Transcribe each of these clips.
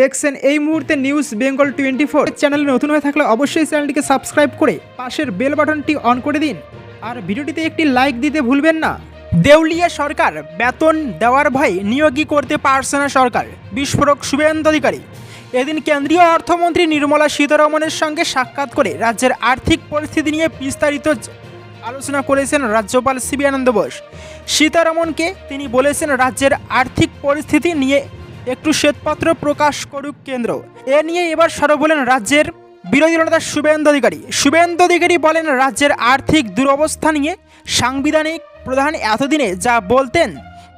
দেখছেন এই মুহূর্তে নিউজ বেঙ্গল টোয়েন্টি ফোর চ্যানেলে নতুন হয়ে থাকলে অবশ্যই চ্যানেলটিকে সাবস্ক্রাইব করে পাশের বেল বাটনটি অন করে দিন। আর ভিডিওটিতে একটি লাইক দিতে ভুলবেন না। দেউলিয়া সরকার বেতন দেওয়ার ভয়ে নিয়োগই করতে পারছে না সরকার, বিস্ফোরক শুভেন্দু অধিকারী। এদিন কেন্দ্রীয় অর্থমন্ত্রী নির্মলা সীতারমণের সঙ্গে সাক্ষাৎ করে রাজ্যের আর্থিক পরিস্থিতি নিয়ে বিস্তারিত আলোচনা করেছেন রাজ্যপাল সিবি আনন্দ বোস। সীতারমণকে তিনি বলেছেন রাজ্যের আর্থিক পরিস্থিতি নিয়ে একটু শ্বেতপত্র প্রকাশ করুক কেন্দ্র। এ নিয়ে এবার সরব হলেন রাজ্যের বিরোধী নেতা শুভেন্দু অধিকারী। শুভেন্দু অধিকারী বলেন, রাজ্যের আর্থিক দুরবস্থা নিয়ে সাংবিধানিক প্রধান এতদিনে যা বলতেন,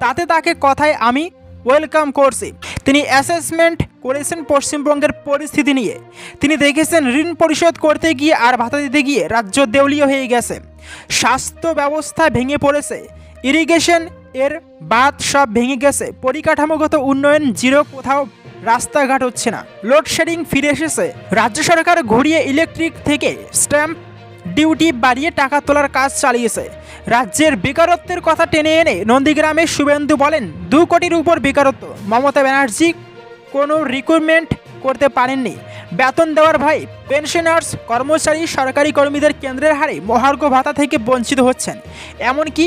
তাতে তাকে কথায় আমি ওয়েলকাম করছি। তিনি অ্যাসেসমেন্ট করেছেন পশ্চিমবঙ্গের পরিস্থিতি নিয়ে। তিনি দেখেছেন, ঋণ পরিশোধ করতে গিয়ে আর ভাতা দিতে গিয়ে রাজ্য দেউলিয়া হয়ে গেছে। স্বাস্থ্য ব্যবস্থা ভেঙে পড়েছে। ইরিগেশন এর বাদ সব ভেঙে গেছে। পরিকাঠামোগত উন্নয়ন জিরো, কোথাও রাস্তাঘাট হচ্ছে না। লোডশেডিং ফিরে এসেছে। রাজ্য সরকার ঘুরিয়ে ইলেকট্রিক থেকে স্ট্যাম্প ডিউটি বাড়িয়ে টাকা তোলার কাজ চালিয়েছে। রাজ্যের বেকারত্বের কথা টেনে এনে নন্দীগ্রামে শুভেন্দু বলেন, দু কোটির উপর বেকারত্ব। মমতা ব্যানার্জি কোনো রিক্রুটমেন্ট করতে পারেননি। বেতন দেওয়ার ভাই পেনশনার্স কর্মচারী, সরকারি কর্মীদের কেন্দ্রের হারে মহার্ঘ ভাতা থেকে বঞ্চিত হচ্ছেন। এমনকি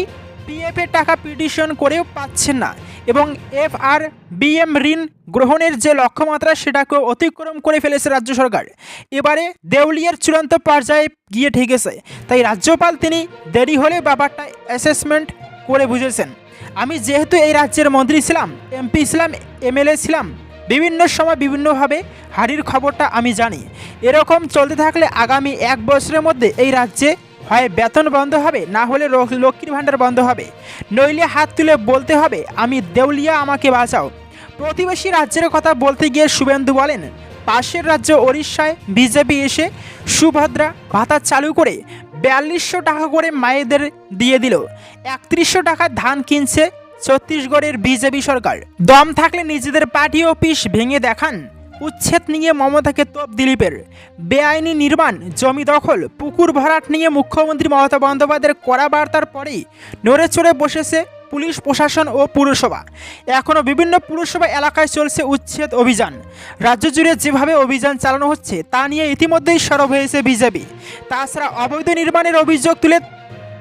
পিএফের টাকা পিটিশন করেও পাচ্ছেন না এবং এফ আর বিএম ঋণ গ্রহণের যে লক্ষ্যমাত্রা সেটাকে অতিক্রম করে ফেলেছে রাজ্য সরকার। এবারে দেউলিয়ার চূড়ান্ত পর্যায়ে গিয়ে ঠেকেছে। তাই রাজ্যপাল তিনি দেরি হলে ব্যাপারটা অ্যাসেসমেন্ট করে বুঝেছেন। আমি যেহেতু এই রাজ্যের মন্ত্রী ছিলাম, এমপি ছিলাম, এমএলএ ছিলাম, বিভিন্ন সময় বিভিন্নভাবে হারির খবরটা আমি জানি। এরকম চলতে থাকলে আগামী এক বছরের মধ্যে এই রাজ্যে হয় বেতন বন্ধ হবে, না হলে লক্ষ্মীর ভাণ্ডার বন্ধ হবে। নইলে হাত তুলে বলতে হবে, আমি দেউলিয়া, আমাকে বাঁচাও। প্রতিবেশী রাজ্যের কথা বলতে গিয়ে শুভেন্দু বলেন, পাশের রাজ্য ওড়িশায় বিজেপি এসে সুভদ্রা ভাতা চালু করে বিয়াল্লিশশো টাকা করে মায়েদের দিয়ে দিল। একত্রিশশো টাকা ধান কিনছে ছত্তিশগড়ের বিজেপি সরকার। দম থাকলে নিজেদের পার্টি অফিস ভেঙে দেখান। উচ্ছেদ নিয়ে মমতাকে তোপ দিলীপের বেআইনি নির্মাণ, জমি দখল, পুকুর ভরাট নিয়ে মুখ্যমন্ত্রী মমতা বন্দ্যোপাধ্যায়ের কড়া বার্তার পরেই নড়ে চড়ে বসেছে পুলিশ, প্রশাসন ও পুরসভা। এখনও বিভিন্ন পুরসভা এলাকায় চলছে উচ্ছেদ অভিযান। রাজ্য জুড়ে যেভাবে অভিযান চালানো হচ্ছে, তা নিয়ে ইতিমধ্যেই সরব হয়েছে বিজেপি। তাছাড়া অবৈধ নির্মাণের অভিযোগ তুলে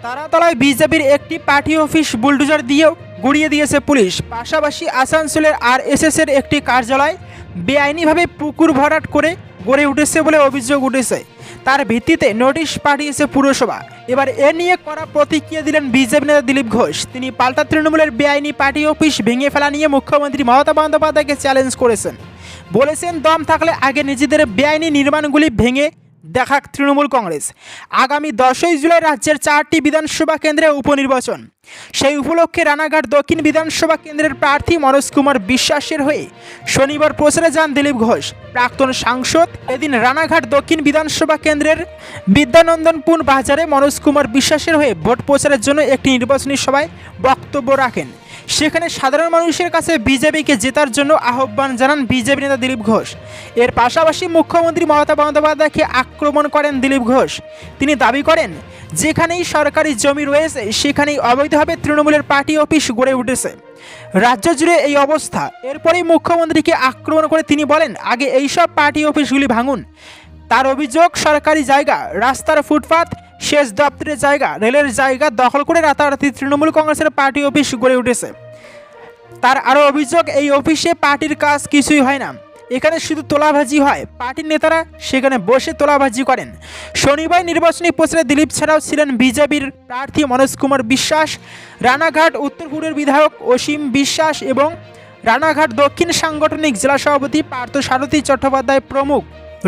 তারাতলায় বিজেপির একটি পার্টি অফিস বুলডোজার দিয়েও গুড়িয়ে দিয়েছে পুলিশ। পাশাপাশি আসানসোলের আর এর একটি কার্যালয় বেআইনিভাবে পুকুর ভরাট করে গড়ে উঠেছে বলে অভিযোগ উঠেছে। তার ভিত্তিতে নোটিশ পাঠিয়েছে পুরসভা। এবার এ নিয়ে করা প্রতিক্রিয়া দিলেন বিজেপি নেতা দিলীপ ঘোষ। তিনি পাল্টা তৃণমূলের বেআইনি পার্টি অফিস ভেঙে ফেলা নিয়ে মুখ্যমন্ত্রী মমতা বন্দ্যোপাধ্যায়কে চ্যালেঞ্জ করেছেন। বলেছেন, দম থাকলে আগে নিজেদের বেআইনি নির্মাণগুলি ভেঙে দেখা তৃণমূল কংগ্রেস। আগামী দশই জুলাই রাজ্যের চারটি বিধানসভা কেন্দ্রে উপনির্বাচন। সেই উপলক্ষে রানাঘাট দক্ষিণ বিধানসভা কেন্দ্রের প্রার্থী মনোজ কুমার বিশ্বাসের হয়ে শনিবার প্রচারে যান দিলীপ ঘোষ। প্রাক্তন সাংসদ এদিন রানাঘাট দক্ষিণ বিধানসভা কেন্দ্রের বিদ্যানন্দনপুর বাজারে মনোজ কুমার বিশ্বাসের হয়ে ভোট প্রচারের জন্য একটি নির্বাচনী সভায় বক্তব্য রাখেন। সেখানে সাধারণ মানুষের কাছে বিজেপিকে জেতার জন্য আহ্বান জানান বিজেপি নেতা দিলীপ ঘোষ। এর পাশাপাশি মুখ্যমন্ত্রী মমতা বন্দ্যোপাধ্যায়কে আক্রমণ করেন দিলীপ ঘোষ। তিনি দাবি করেন, যেখানেই সরকারি জমি রয়েছে, সেখানেই অবৈধভাবে তৃণমূলের পার্টি অফিস গড়ে উঠেছে। রাজ্য জুড়ে এই অবস্থা। এরপরেই মুখ্যমন্ত্রীকে আক্রমণ করে তিনি বলেন, আগে এইসব পার্টি অফিসগুলি ভাঙুন। তার অভিযোগ, সরকারি জায়গা, রাস্তার ফুটপাত সেচ দপ্তরের জায়গা, রেলের জায়গা দখল করে রাতারাতি তৃণমূল কংগ্রেসের পার্টি অফিস গড়ে উঠেছে। তার আরও অভিযোগ, এই অফিসে পার্টির কাজ কিছুই হয় না। এখানে শুধু তোলাভাজি হয়। পার্টির নেতারা সেখানে বসে তোলাভাজি করেন। শনিবার নির্বাচনী প্রচারে দিলীপ ছাড়াও ছিলেন বিজেপির প্রার্থী মনোজ কুমার বিশ্বাস, রানাঘাট উত্তরপুরের বিধায়ক অসীম বিশ্বাস এবং রানাঘাট দক্ষিণ সাংগঠনিক জেলা সভাপতি পার্থ সারথী চট্টোপাধ্যায় প্রমুখ।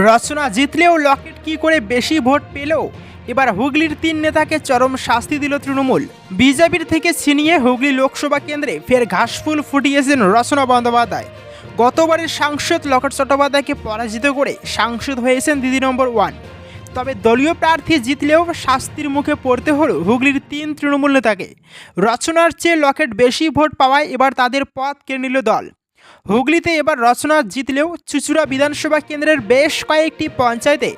রচনা জিতলেও লকেট কি করে বেশি ভোট পেলেও এবার হুগলির তিন নেতাকে চরম শাস্তি দিল তৃণমূল। বিজেপির থেকে ছিনিয়ে হুগলি লোকসভা কেন্দ্রে ফের ঘাসফুল ফুটিয়েছেন রচনা বন্দ্যোপাধ্যায়। গতবারের সাংসদ লকেট চট্টোপাধ্যায়কে পরাজিত করে সাংসদ হয়েছেন দিদি নম্বর ওয়ান। তবে দলীয় প্রার্থী জিতলেও শাস্তির মুখে পড়তে হলো হুগলির তিন তৃণমূল নেতাকে। রচনার চেয়ে লকেট বেশি ভোট পাওয়ায় এবার তাদের পথ কেড়ে নিল দল। হুগলিতে এবার রচনা জিতলেও চুচুড়া বিধানসভা কেন্দ্রের বেশ কয়েকটি পঞ্চায়েতে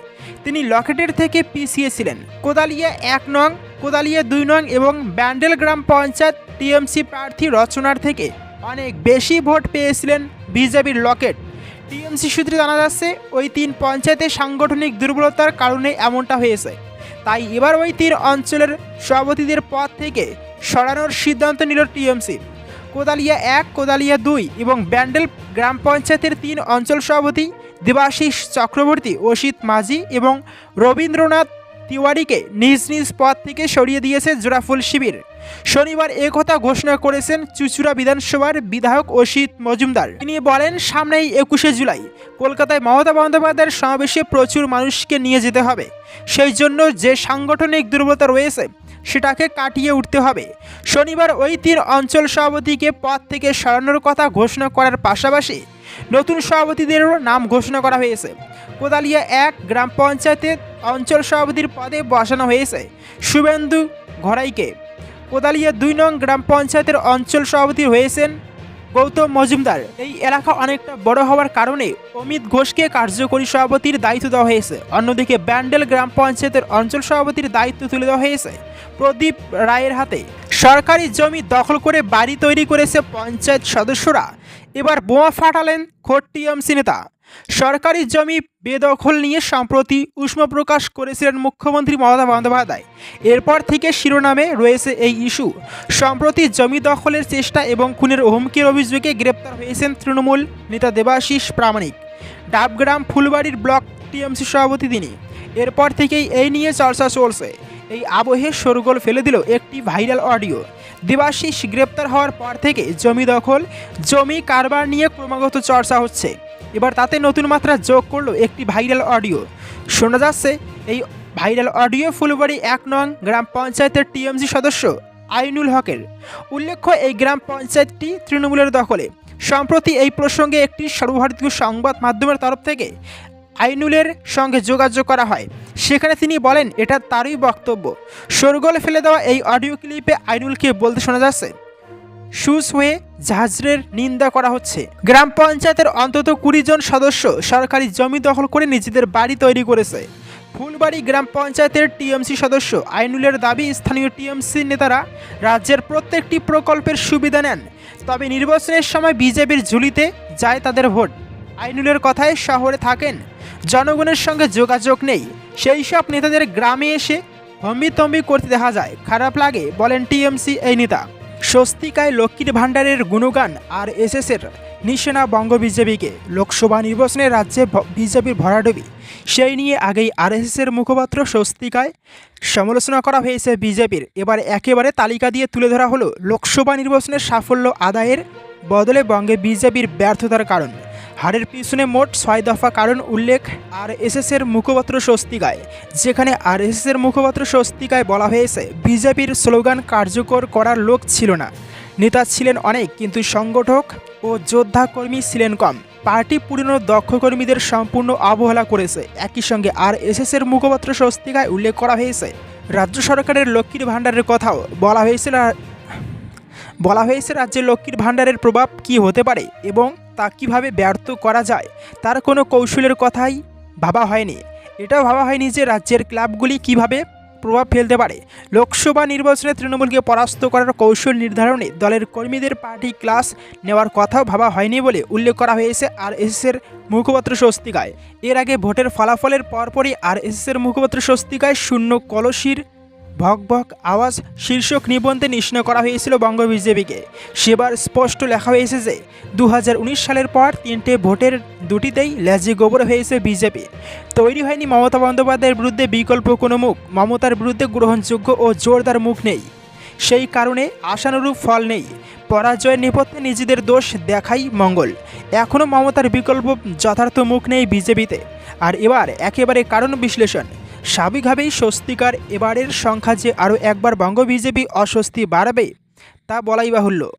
তিনি লকেটের থেকে পিছিয়েছিলেন। কোদালিয়া এক নং, কোদালিয়া দুই নং এবং ব্যান্ডেল গ্রাম পঞ্চায়েত টিএমসি প্রার্থী রচনার থেকে অনেক বেশি ভোট পেয়েছিলেন বিজেপির লকেট। টিএমসি সূত্রে জানা যাচ্ছে, ওই তিন পঞ্চায়েতের সাংগঠনিক দুর্বলতার কারণে এমনটা হয়েছে। তাই এবার ওই তিন অঞ্চলের সভাপতিদের পদ থেকে সরানোর সিদ্ধান্ত নিল টিএমসি। কোদালিয়া এক, কোদালিয়া দুই এবং ব্যান্ডেল গ্রাম পঞ্চায়েতের তিন অঞ্চল সভাপতি দেবাশিস চক্রবর্তী, অসিত মাঝি এবং রবীন্দ্রনাথ তিওয়ারিকে নিজ নিজ পদ থেকে সরিয়ে দিয়েছে জোড়াফুল শিবির। শনিবার একথা ঘোষণা করেছেন চুচুড়া বিধানসভার বিধায়ক অসিত মজুমদার। তিনি বলেন, সামনেই একুশে জুলাই, কলকাতায় মমতা বন্দ্যোপাধ্যায়ের সমাবেশে প্রচুর মানুষকে নিয়ে যেতে হবে। সেই জন্য যে সাংগঠনিক দুর্বলতা রয়েছে, সেটাকে কাটিয়ে উঠতে হবে। শনিবার ওই তিন অঞ্চল সভাপতিকে পদ থেকে সরানোর কথা ঘোষণা করার পাশাপাশি নতুন সভাপতিদেরও নাম ঘোষণা করা হয়েছে। কোদালিয়া এক গ্রাম পঞ্চায়েতের অঞ্চল সভাপতির পদে বসানো হয়েছে শুভেন্দু ঘরাইকে কোদালিয়া দুই নং গ্রাম পঞ্চায়েতের অঞ্চল সভাপতি হয়েছেন গৌতম মজুমদার। এই এলাকা অনেকটা বড় হওয়ার কারণে অমিত ঘোষকে কার্যকরী সভাপতির দায়িত্ব দেওয়া হয়েছে। অন্যদিকে ব্যান্ডেল গ্রাম পঞ্চায়েতের অঞ্চল সভাপতির দায়িত্ব তুলে দেওয়া হয়েছে প্রদীপ রায়ের হাতে। সরকারি জমি দখল করে বাড়ি তৈরি করেছে পঞ্চায়েত সদস্যরা। এবার বোমা ফাটালেন খোট টিএমসি নেতা সরকারি জমি বেদখল নিয়ে সম্প্রতি উষ্ম প্রকাশ করেছিলেন মুখ্যমন্ত্রী মমতা বন্দ্যোপাধ্যায়। এরপর থেকে শিরোনামে রয়েছে এই ইস্যু। সম্প্রতি জমি দখলের চেষ্টা এবং খুনের হুমকির অভিযোগে গ্রেপ্তার হয়েছেন তৃণমূল নেতা দেবাশিস প্রামাণিক। ডাবগ্রাম ফুলবাড়ির ব্লক টিএমসি সভাপতি তিনি। এরপর থেকেই এই নিয়ে চর্চা চলছে। এই আবহে শোরগোল ফেলে দিল একটি ভাইরাল অডিও। দেবাশিস গ্রেপ্তার হওয়ার পর থেকে জমি দখল, জমি কারবার নিয়ে ক্রমাগত চর্চা হচ্ছে। এবার তাতে নতুন মাত্রা যোগ করল একটি ভাইরাল অডিও। শোনা যাচ্ছে, এই ভাইরাল অডিও ফুলবাড়ি এক নং গ্রাম পঞ্চায়েতের টিএমসি সদস্য আইনুল হকের। উল্লেখ্য, এই গ্রাম পঞ্চায়েতটি তৃণমূলের দখলে। সম্প্রতি এই প্রসঙ্গে একটি সর্বভারতীয় সংবাদ মাধ্যমের তরফ থেকে আইনুলের সঙ্গে যোগাযোগ করা হয়। সেখানে তিনি বলেন, এটা তারই বক্তব্য। শোরগোল ফেলে দেওয়া এই অডিও ক্লিপে আইনুলকে বলতে শোনা যাচ্ছে, সুস হয়ে জাহাজের নিন্দা করা হচ্ছে। গ্রাম পঞ্চায়েতের অন্তত কুড়ি জন সদস্য সরকারি জমি দখল করে নিজেদের বাড়ি তৈরি করেছে। ফুলবাড়ি গ্রাম পঞ্চায়েতের টিএমসি সদস্য আইনুলের দাবি, স্থানীয় টিএমসি নেতারা রাজ্যের প্রত্যেকটি প্রকল্পের সুবিধা নেন, তবে নির্বাচনের সময় বিজেপির ঝুলিতে যায় তাদের ভোট। আইনুলের কথায় শহরে থাকেন। জনগণের সঙ্গে যোগাযোগ নেই। সেই সব নেতাদের গ্রামে এসে হম্বিতম্বি করতে দেখা যায়। খারাপ লাগে, বলেন টিএমসি এই নেতা। স্বস্তিকায় লক্ষ্মীর ভাণ্ডারের গুণগান আর এসএসের নিশানা বঙ্গ বিজেপিকে। লোকসভা নির্বাচনে রাজ্যে বিজেপির ভরাডুবি। সেই নিয়ে আগেই আরএসএসের মুখপাত্র স্বস্তিকায় সমালোচনা করা হয়েছে বিজেপির। এবার একেবারে তালিকা দিয়ে তুলে ধরা হলো লোকসভা নির্বাচনের সাফল্য আদায়ের বদলে বঙ্গে বিজেপির ব্যর্থতার কারণ। হারের পিছনে মোট ছয় দফা কারণ উল্লেখ আর এসএসের মুখপাত্র স্বস্তিকায়, যেখানে আর এর মুখপাত্র স্বস্তিকায় বলা হয়েছে, বিজেপির স্লোগান কার্যকর করার লোক ছিল না। নেতা ছিলেন অনেক, কিন্তু সংগঠক ও যোদ্ধা কর্মী ছিলেন কম। পার্টি পুরনো দক্ষ কর্মীদের সম্পূর্ণ অবহেলা করেছে। একই সঙ্গে আর এর মুখপাত্র স্বস্তিকায় উল্লেখ করা হয়েছে, রাজ্য সরকারের লক্ষ্মীর ভাণ্ডারের কথাও। বলা হয়েছিল বলা হয়েছে রাজ্যে লক্ষ্মীর ভাণ্ডারের প্রভাব কী হতে পারে এবং তা কীভাবে ব্যর্থ করা যায়? তার কোনো কৌশলের কথাই ভাবা হয়নি। এটাও ভাবা হয়নি যে রাজ্যের ক্লাবগুলি কীভাবে প্রভাব ফেলতে পারে। লোকসভা নির্বাচনে তৃণমূলকে পরাস্ত করার কৌশল নির্ধারণে দলের কর্মীদের পার্টি ক্লাস নেওয়ার কথাও ভাবা হয়নি বলে উল্লেখ করা হয়েছে আর এর মুখপাত্র স্বস্তিকায়। এর আগে ভোটের ফলাফলের পরপরই আর এর মুখপাত্র স্বস্তিকায় শূন্য কলসির ভক ভক আওয়াজ শীর্ষক নিবন্ধে নিষ্ণ করা হয়েছিল বঙ্গ বিজেপিকে সেবার স্পষ্ট লেখা হয়েছে যে দু হাজার উনিশ সালের পর তিনটে ভোটের দুটিতেই ল্যাজি গোবর হয়েছে বিজেপি। তৈরি হয়নি মমতা বন্দ্যোপাধ্যায়ের বিরুদ্ধে বিকল্প কোনো মুখ, মমতার বিরুদ্ধে গ্রহণযোগ্য ও জোরদার মুখ নেই। সেই কারণে আশানুরূপ ফল নেই। পরাজয়ের নেপথ্যে নিজেদের দোষ দেখাই মঙ্গল। এখনও মমতার বিকল্প যথার্থ মুখ নেই বিজেপিতে। আর এবার একেবারে কারণ বিশ্লেষণ। স্বাভাবিকভাবেই স্বস্তিকার এবারের সংখ্যা যে আরও একবার বঙ্গ বিজেপি অস্বস্তি বাড়াবে তা বলাই বাহুল্য।